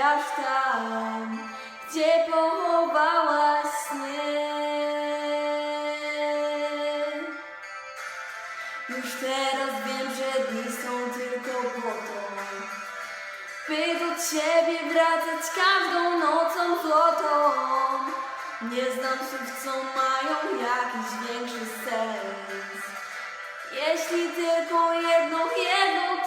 aż tam, gdzie pochowałaś sny. Już teraz wiem, że dni są tylko po to, by do ciebie wracać każdą nocą złotą. Nie znam słów, co mają jakiś większy sens. Jeśli tylko jedno, jedno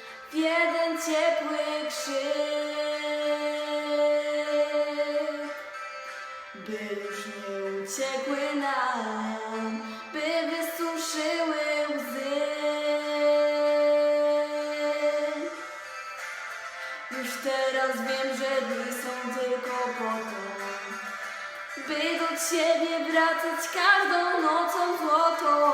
w jeden ciepły krzyk by już nie uciekły nam, by wysuszyły łzy. Już teraz wiem, że dni są tylko po to, by do ciebie wracać każdą nocą złotą.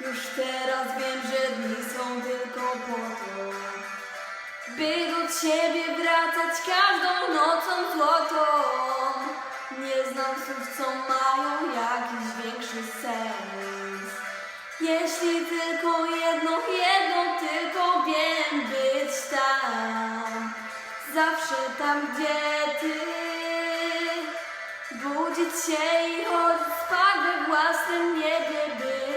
Już teraz wiem, że dni są tylko po to, by do ciebie wracać każdą nocą złotą. Nie znam słów, co mają jakiś większy sens. Jeśli tylko jedno, jedno tylko wiem być tam, zawsze tam, gdzie ty. Budzić się i chodzić spać we własnym niebie,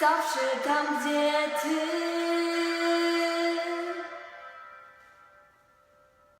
zawsze tam, gdzie ty.